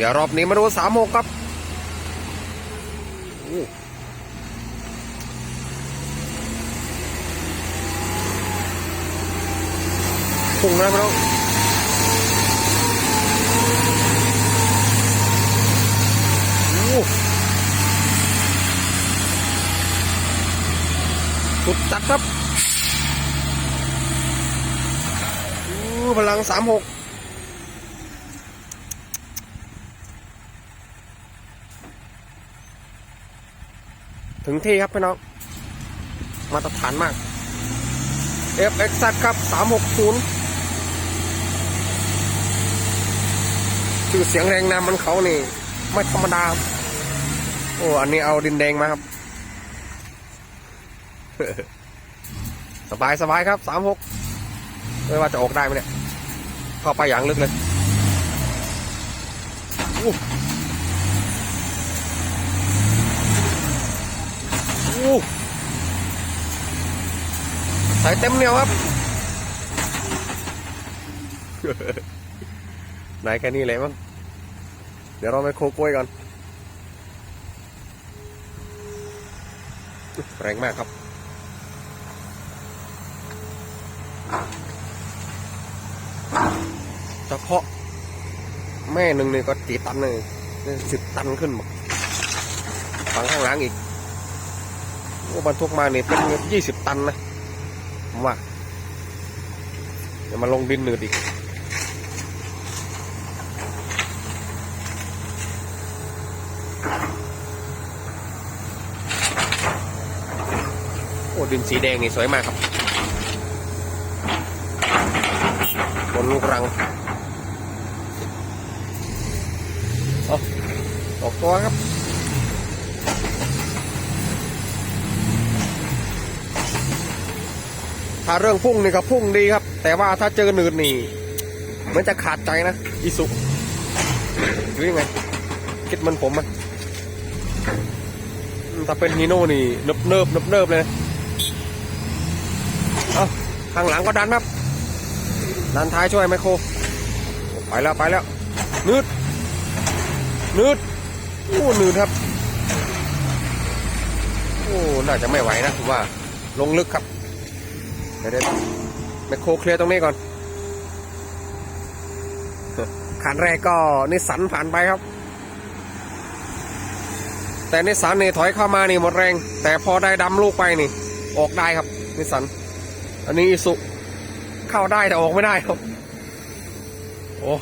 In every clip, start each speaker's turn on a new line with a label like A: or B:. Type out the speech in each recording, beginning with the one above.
A: เดี๋ยวรอบนี้มาดูสามหกครับโอ้พุ่งนะพี่น้องโอ้สุดจัดครับโอ้พลังสามหก ถึงที่ครับพี่น้อง มาตรฐานมาก FX ครับ 360ชื่อเสียงแรงนำมันเขานี่ ไม่ธรรมดา โอ้ อันนี้เอาดินแดงมาครับ สบายสบายครับ 36ไม่ว่าจะออกได้ไหมเนี่ย เข้าไปอย่างลึกเลยอู้อู้ ใส่เต็มเหนียวครับ ไหนแค่นี้เลยมั้งเดี๋ยวเราไปโคกล้วยก่อน แรงมากครับเฉพาะ แม่หนึ่งนี่ก็กี่ตันเลยสิบตันขึ้นหมดฝั่งข้างหลังอีก บรรทุกมาเนี่ยเป็นยี่สิบตันนะผมว่าเดี๋ยวมาลงดินหนืดอีกโอ้ดินสีแดงนี่สวยมากครับบนลูกรังอออกตัวครับ ถ้าเรื่องพุ่งนี่ก็พุ่งดีครับ แต่ว่าถ้าเจอหนืดนี่เหมันจะขาดใจนะอิสุหรือยังไงคิดมันผมอะอืมถ้าเป็นฮีโน่นี่เนิบเนิบเนิบเนิบเลยเอาข้างหลังก็ดันครับ ดันท้ายช่วยไมโคร ไปแล้วไปแล้วนืดนืดโอ้นืดครับ โอ้ น่าจะไม่ไหวนะผมว่า ลงลึกครับ เดี๋ยวเดี๋ยวไมโครเคลียร์ตรงนี้ก่อนขันแรกก็นิสันผ่านไปครับ แต่นิสันนี่ถอยเข้ามานี่หมดแรง แต่พอได้ดำลูกไปนี่ ออกได้ครับนิสัน อันนี้อิสุเข้าได้แต่ออกไม่ได้ครับ โอ้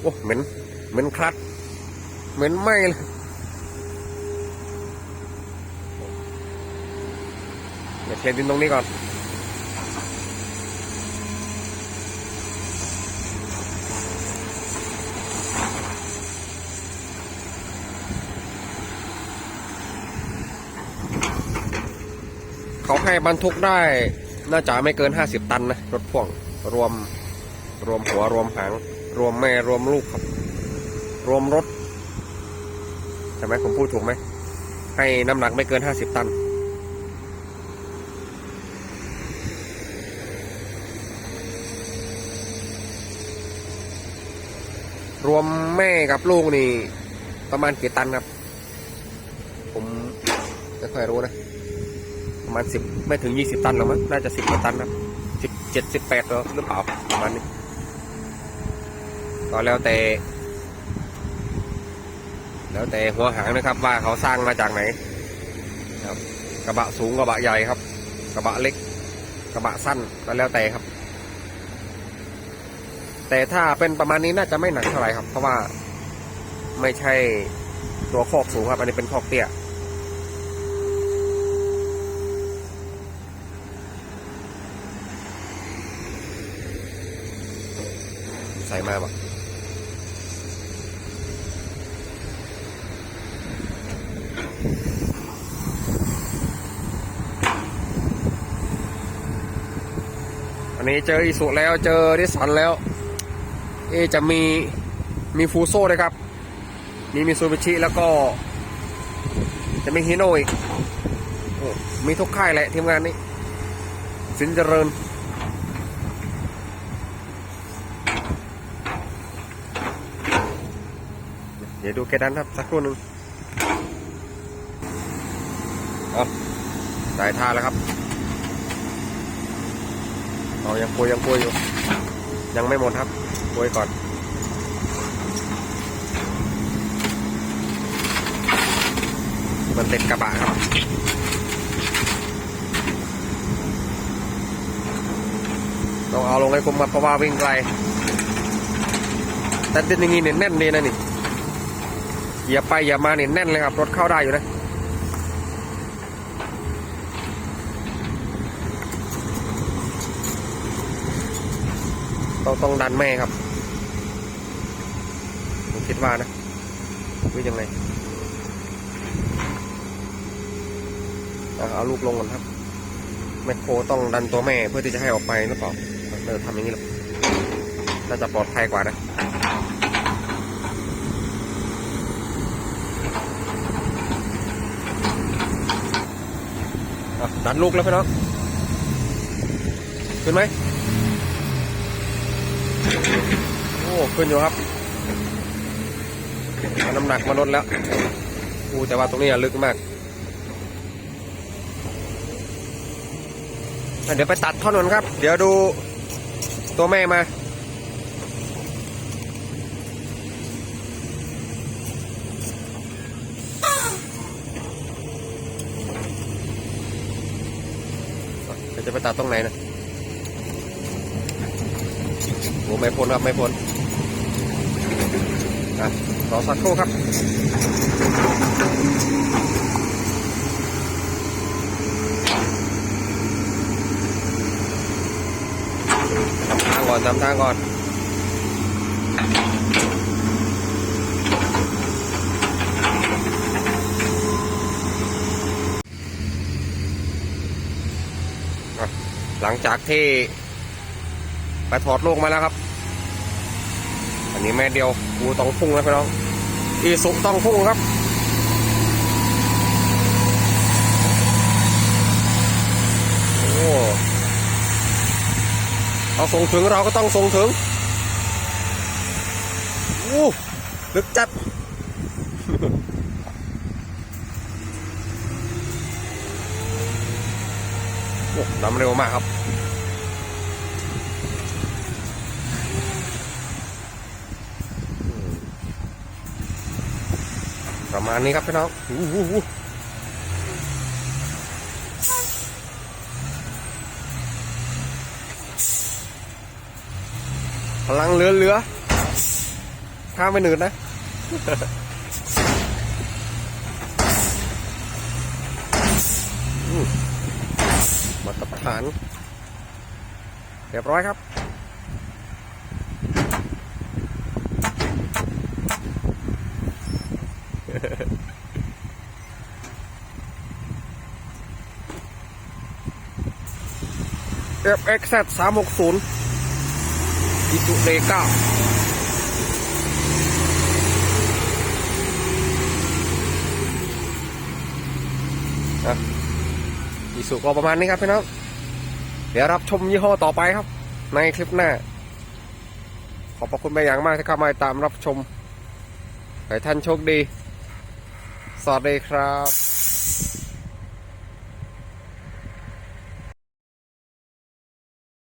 A: โอ้เหม็นเหม็นคลัดเหม็นไหมเลย ดี๋ยวเคลียร์ดินตรงนี้ก่อนเขาให้บรรทุกได้ น่าจะไม่เกินห้าสิบตันนะ รถพ่วง รวม รวมหัวรวมหาง รวมแม่รวมลูกครับ รวมรถ ใช่ไหมผมพูดถูกไหม ให้น้ำหนักไม่เกินห้าสิบตัน รวมแม่กับลูกนี่ ประมาณกี่ตันครับ ผมไม่ค่อยรู้นะ ประมาณสิบไม่ถึงยี่สิบตันหรอมั้งน่าจะสิบกว่าตันนะสิบเจ็ดสิบแปดหรือเปล่าประมาณนี้ก็แล้วแต่ แล้วแต่หัวหางนะครับ ว่าเขาสร้างมาจากไหนครับ กระบะสูงกระบะใหญ่ครับ กระบะเล็ก กระบะสั้นก็แล้วแต่ครับ แต่ถ้าเป็นประมาณนี้น่าจะไม่หนักเท่าไหร่ครับ เพราะว่าไม่ใช่ตัวคอกสูงครับ อันนี้เป็นคอกเตี้ยใส่มาปะอันนี้เจออีสุแล้วเจอดิสันแล้ว เอจะมีมีฟูโซ่ด้วยครับ มีมิซูบิชิแล้วก็ จะมีฮิโน่อีกมีทุกค่ายแหละทีมงานนี้ สินเจริญเดี๋ยวดูแกดันครับ สักครู่หนึ่งเอาได้ท่าแล้วครับเอายังปุยยังปุยอยู่ ยังไม่หมดครับปุยก่อน มันเติดกระบะครับต้องเอาลงให้คุมมาเพราะว่าวิ่งไกล แต่ดินอย่างงี้เนี่ยแน่นดีนะนี่อย่าไปอย่ามาเนี่ยแน่นเลยครับ รถเข้าได้อยู่นะ ต้องต้องดันแม่ครับ ผมคิดว่านะวิ่งยังไงเอาลูกลงก่อนครับ แมคโครต้องดันตัวแม่เพื่อที่จะให้ออกไปหรือเปล่าเราทำอย่างนี้หรอน่าจะปลอดภัยกว่านะดันลูกแล้วพี่น้องขึ้นไหม โอ้ขึ้นอยู่ครับน้ำหนักมาลดแล้วอูแต่ว่าตรงนี้ลึกมากเดี๋ยวไปตัดท่อนนครับ เดี๋ยวดูตัวแม่มาเดี๋ยวจะไปตัดตรงไหนนะโอ้ไม่พ้นครับไม่พ้นอะรอสักครู่ครับทำทางก่อนทำทางก่อนหลังจากที่ไปถอดลูกมาแล้วครับ นนี้แม่เดียวกูต้องพุ่งแล้วพี่น้องอีสุต้องพุ่งครับโอ้เราส่งถึงเราก็ต้องส่งถึงอู้ลึกจัดโอ้น้ำเร็วมากครับ ประมาณนี้ครับพี่น้องพลังเหลือเหลือข้ามไปหนืดนะมมาตรฐาน เรียบร้อยครับ FXZ 360อิสุเดก้าอะอิสุก็ประมาณนี้ครับพี่น้อง เดี๋ยวรับชมยี่ห้อต่อไปครับ ในคลิปหน้า ขอบพระคุณไปอย่างมากที่เข้ามาตามรับชมให้ท่านโชคดี สวัสดีครับ